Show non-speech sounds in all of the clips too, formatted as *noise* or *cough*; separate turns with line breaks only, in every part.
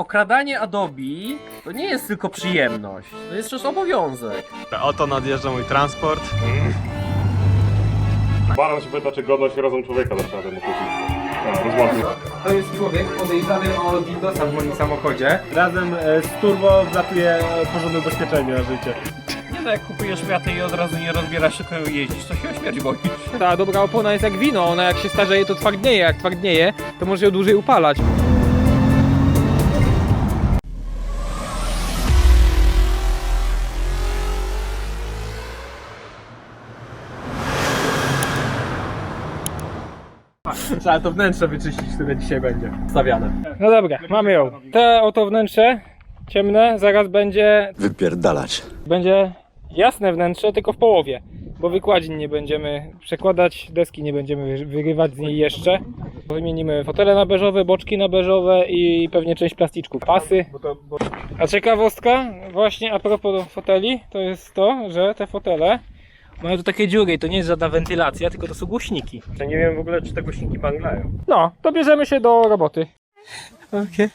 okradanie Adobe to nie jest tylko przyjemność, to jest też obowiązek.
Oto nadjeżdża mój transport.
Baran się pyta, czy godność i rozum człowieka dasz radę mu kupić. Rozmawiam.
To jest człowiek podejrzany o Windowsa w moim samochodzie.
Razem e, z turbo wlatuje e, porządne ubezpieczenie na życie.
Nie no, jak kupujesz Fiatę i od razu nie rozbierasz, tylko jeździsz, to się o śmierć boisz.
Ta dobra opona jest jak wino, ona jak się starzeje to twardnieje, jak twardnieje to może ją dłużej upalać.
Trzeba to wnętrze wyczyścić, które dzisiaj będzie stawiane.
No dobra, mamy ją. Te oto wnętrze ciemne zaraz będzie
Wypierdalać.
będzie jasne wnętrze, tylko w połowie. Bo wykładzin nie będziemy przekładać, deski nie będziemy wy- wyrywać z niej jeszcze. Wymienimy fotele na beżowe, boczki na beżowe i pewnie część plasticzków. Pasy. A ciekawostka, właśnie a propos foteli, to jest to, że te fotele mają tu takie dziury i to nie jest żadna wentylacja, tylko to są głośniki.
Ja nie wiem w ogóle, czy te głośniki banglają.
No, to bierzemy się do roboty.
Okej.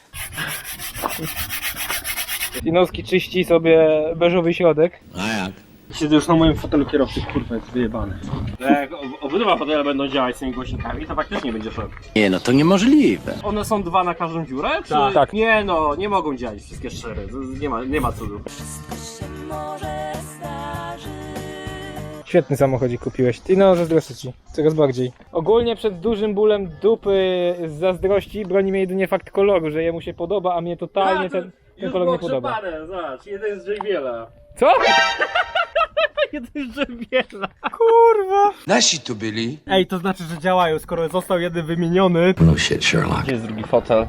Inowski czyści sobie beżowy środek.
A jak?
Siedzę już na moim fotelu kierowcy, kurwa, jest wyjebane. Jak ob- obydwa fotele będą działać z tymi głośnikami, to faktycznie będzie szok.
Nie no, to niemożliwe.
One są dwa na każdą dziurę? Czy...
Tak. Tak.
Nie no, nie mogą działać wszystkie cztery. Z- z- Nie ma, nie ma cudu.
Świetny samochodzik kupiłeś. Ty no, zazdroszczę ci. Coraz bardziej. Ogólnie przed dużym bólem dupy z zazdrości broni mnie jedynie fakt koloru, że jemu się podoba, a mnie totalnie ten, ten kolor nie podoba.
zobacz, jeden z JBL-a.
Co? *laughs*
Jeden z JBL-a.
Nasi tu byli.
Ej, to znaczy, że działają, skoro został jeden wymieniony.
No shit, Sherlock.
Gdzie jest drugi fotel?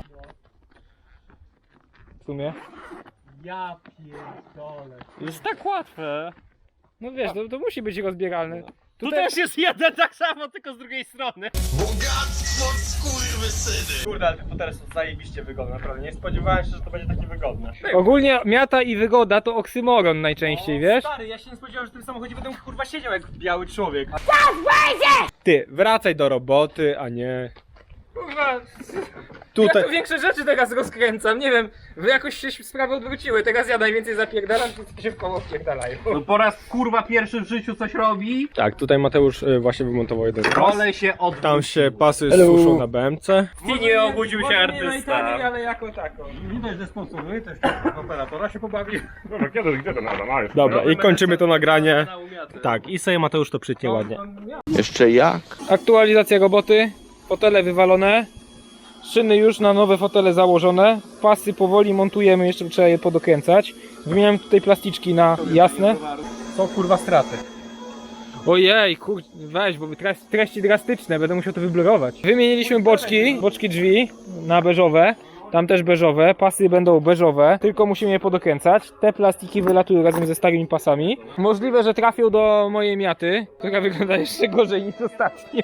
W sumie.
Ja pierdolę.
Jest tak łatwe.
No wiesz, to, to musi być rozbieralne.
Tu
Tutaj-
też jest jeden tak samo, tylko z drugiej strony.
Bogactwo skurwysyny!
Kurde, ale te fotele są zajebiście wygodne, naprawdę. Nie spodziewałem się, że to będzie takie wygodne.
Ogólnie miata i wygoda to oksymoron najczęściej, wiesz?
Stary, ja się nie spodziewałem, że w tym samochodzie będę kurwa siedział jak biały człowiek.
Ty, wracaj do roboty, a nie...
Kurwa,
Tutaj...
ja tu większe rzeczy teraz rozkręcam, nie wiem, wy jakoś się sprawy odwróciły, teraz ja najwięcej zapierdalam, wszyscy się w koło wpierdalają.
No po raz kurwa pierwszy w życiu coś robi.
Tak, tutaj Mateusz y, właśnie wymontował jeden pas.
Role się od.
Tam się pasy
Hello.
suszą na BMC.
I nie obudził się artysta.
ale jako tako.
Widać, że sponsoruje też operatora się pobawi. *laughs*
Dobra, kiedy, gdzie ten Adam? A, już.
Dobra, i kończymy to nagranie. Tak, i sobie Mateusz to przytnie ładnie.
Jeszcze jak?
Aktualizacja roboty, fotele wywalone, szyny już na nowe fotele założone, pasy powoli montujemy, jeszcze trzeba je podokręcać. Wymieniam tutaj plasticzki na jasne.
Są kurwa straty.
Ojej, kur... weź, bo tre- treści drastyczne, będę musiał to wyblurować. Wymieniliśmy boczki, boczki drzwi na beżowe. Tam też beżowe, pasy będą beżowe, tylko musimy je podokręcać. Te plastiki wylatują razem ze starymi pasami. Możliwe, że trafią do mojej miaty, która wygląda jeszcze gorzej niż ostatnio.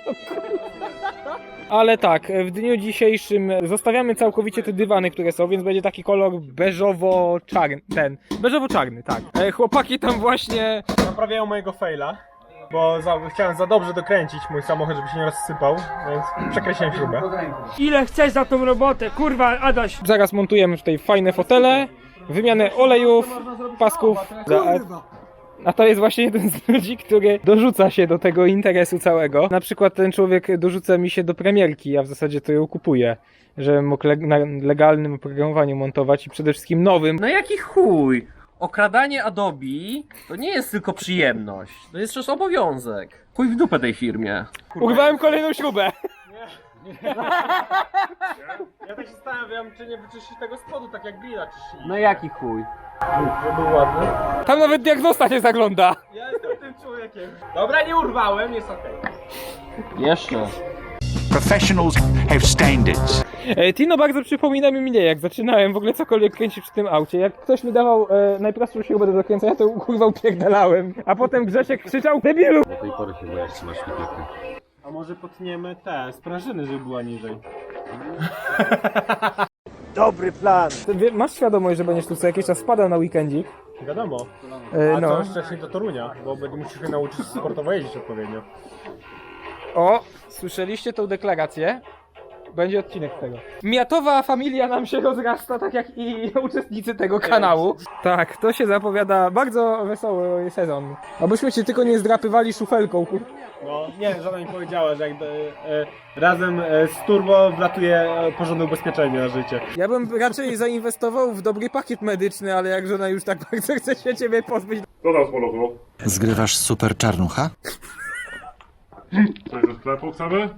Ale tak, w dniu dzisiejszym zostawiamy całkowicie te dywany, które są, więc będzie taki kolor beżowo-czarny, ten, beżowo-czarny, tak. E, Chłopaki tam właśnie
Naprawiają mojego faila. Bo za, chciałem za dobrze dokręcić mój samochód, żeby się nie rozsypał, więc przekreśliłem śrubę.
Ile chcesz za tą robotę? Kurwa, Adaś! Zaraz montujemy tutaj fajne fotele, wymianę olejów, pasków. A to jest właśnie jeden z ludzi, który dorzuca się do tego interesu całego. Na przykład ten człowiek dorzuca mi się do premierki, a w zasadzie to ją kupuję. Żebym mógł leg- na legalnym oprogramowaniu montować i przede wszystkim nowym.
No jaki chuj? Okradanie Adobe to nie jest tylko przyjemność, to jest też obowiązek. Chuj w dupę tej firmie.
Urwałem kolejną śrubę!
Ja tak się zastanawiam, czy nie wyczyścić tego spodu, tak jak grilla czyścili.
No jaki chuj?
To był ładny.
Tam nawet diagnosta się zagląda!
Ja jestem tym człowiekiem. Dobra, nie urwałem, jest okej.
Jeszcze.
Professionals have standards.
E, Tino bardzo przypomina mi mnie, jak zaczynałem w ogóle cokolwiek kręcić przy tym aucie. Jak ktoś mi dawał e, najprostszą śrubę do dokręcenia, to kurwa upierdalałem. A potem Grzesiek krzyczał, debilu!
A może potniemy te sprężyny, żeby była niżej. *laughs*
Ty wie- Masz świadomość, że będziesz tu co jakiś czas spadał na weekendzik?
Wiadomo.
E,
A
no.
co wcześniej do Torunia, bo będzie musisz się nauczyć sportowo jeździć odpowiednio.
O, słyszeliście tą deklarację? Będzie odcinek z tego. Miatowa familia nam się rozrasta, tak jak i *laughs* uczestnicy tego kanału. Tak, to się zapowiada bardzo wesoły sezon. Abyśmy się tylko nie zdrapywali szufelką. kur-
No nie, żona mi powiedziała, że jak e, e, razem e, z Turbo wlatuje e, porządne ubezpieczenie na życie.
Ja bym raczej zainwestował w dobry pakiet medyczny, ale jak żona już tak *laughs* bardzo chce się ciebie pozbyć,
Co tam z?
Zgrywasz super czarnucha?
Coś ze sklepu chcemy?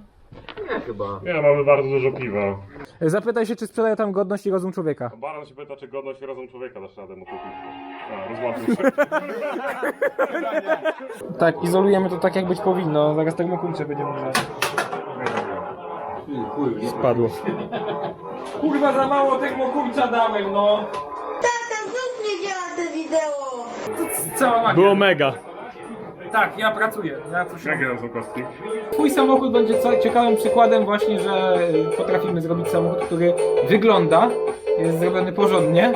Nie, chyba. Nie, mamy bardzo dużo piwa.
Zapytaj się, czy sprzedają tam godność i rozum człowieka.
Baran się pyta, czy godność i rozum człowieka dasz radę mu kupić. A, się. *laughs*
Tak, izolujemy to tak, jak być powinno. Zaraz termokulcze będzie można.
Spadło.
Kurwa, za mało termokulcza dałem, no.
Tata, znów nie działa to wideo!
Cała magia.
Było mega.
Tak, ja pracuję. Ja coś
Jakie tam są kostki?
Twój samochód będzie co- ciekawym przykładem właśnie, że potrafimy zrobić samochód, który wygląda, jest zrobiony porządnie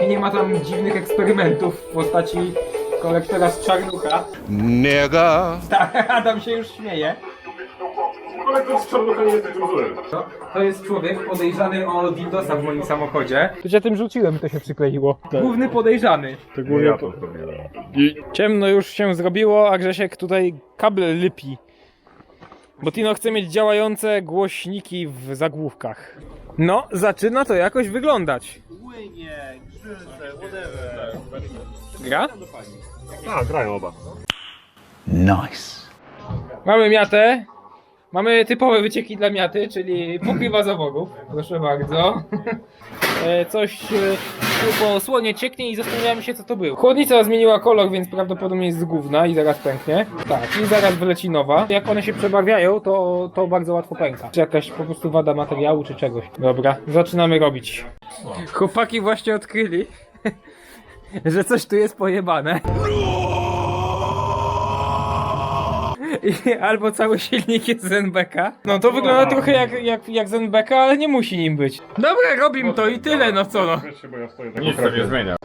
i nie ma tam dziwnych eksperymentów w postaci kolektora z czarnucha.
Nigga.
Tak, *laughs* Adam się już śmieje.
Ale to z jest.
To człowiek podejrzany o Dildosa w moim samochodzie. To ja tym rzuciłem, to się przykleiło. Główny podejrzany.
To
Nie,
głównie
ja.
Ciemno już się zrobiło, a Grzesiek tutaj kable lypi. Bo Tino chce mieć działające głośniki w zagłówkach. No, zaczyna to jakoś wyglądać. Gra?
A, grają oba.
Nice.
Mamy miatę. Mamy typowe wycieki dla miaty, czyli pokrywa zawodów. Proszę bardzo. E, Coś e, tu po słonie cieknie i zastanawiamy się co to było. Chłodnica zmieniła kolor, więc prawdopodobnie jest z gówna i zaraz pęknie. Tak, i zaraz wyleci nowa. Jak one się przebarwiają, to, to bardzo łatwo pęka. Czy jakaś po prostu wada materiału, czy czegoś. Dobra, zaczynamy robić. Chłopaki właśnie odkryli, *laughs* że coś tu jest pojebane. I albo cały silnik jest z NBK. No to wygląda trochę jak, jak, jak z NBK, ale nie musi nim być. Dobra, robimy to i tyle, no co no.
Wiesz się, bo ja stoję tak Nic nie zmienia.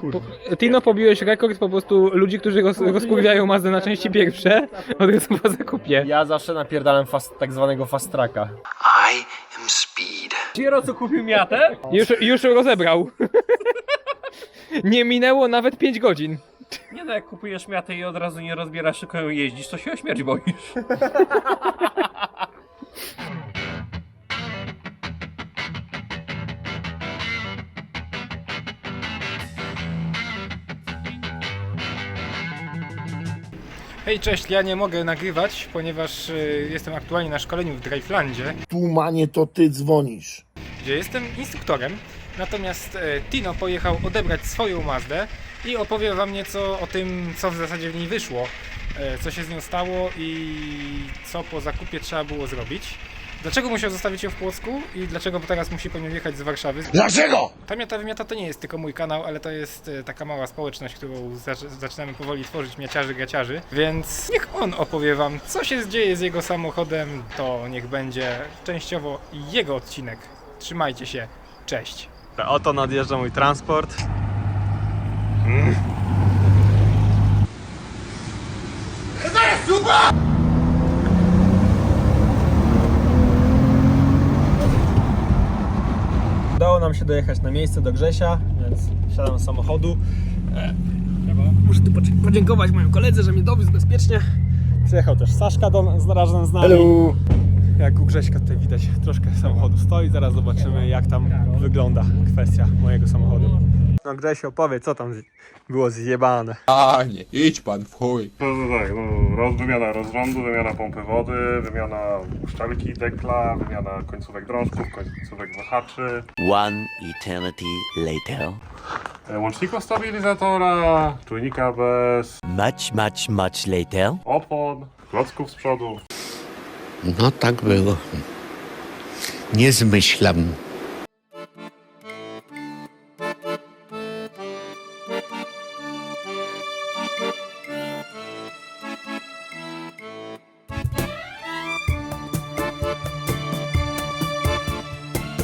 Tino pobiłeś rekord po prostu ludzi, którzy roz, rozkurwiają Mazdę na części pierwsze od razu po zakupie.
Ja zawsze napierdalam fast, tak zwanego fast tracka.
I am speed.
Dopiero co kupił miatę?
Już, już rozebrał. *laughs* Nie minęło nawet 5 godzin.
Nie no, jak kupujesz miatę i od razu nie rozbierasz, tylko ją jeździsz, to się o śmierć boisz.
Hej, cześć, ja nie mogę nagrywać, ponieważ y, jestem aktualnie na szkoleniu w Dreyflandzie.
Tłumanie to ty dzwonisz.
gdzie jestem instruktorem. Natomiast e, Tino pojechał odebrać swoją Mazdę i opowie wam nieco o tym, co w zasadzie w niej wyszło, e, co się z nią stało i co po zakupie trzeba było zrobić. Dlaczego musiał zostawić ją w Płocku i dlaczego teraz musi po nią jechać z Warszawy?
Dlaczego?
Ta Miata Wymiata to nie jest tylko mój kanał, ale to jest e, taka mała społeczność, którą zac- zaczynamy powoli tworzyć, miaciarzy, gaciarzy. Więc niech on opowie wam, co się dzieje z jego samochodem, to niech będzie częściowo jego odcinek. Trzymajcie się, cześć!
Oto nadjeżdża mój transport. Udało nam się dojechać na miejsce do Grzesia, więc wsiadam z samochodu. E, Muszę tu podziękować moim koledze, że mnie dowiózł bezpiecznie. Przyjechał też Saszka do, z- razem z nami. Jak u Grześka tutaj widać, troszkę samochodu stoi. Zaraz zobaczymy, jak tam wygląda kwestia mojego samochodu. No Grzesio, opowiedz, co tam było zjebane.
A nie, idź pan w chuj.
No, no tak, no, roz, wymiana rozrządu, wymiana pompy wody, wymiana uszczelki, dekla, wymiana końcówek drążków, końcówek wahaczy,
One eternity later.
e, łączników stabilizatora, czujnika ABS,
Much, much, much later.
opon, klocków z przodu.
No tak było. Nie zmyślam.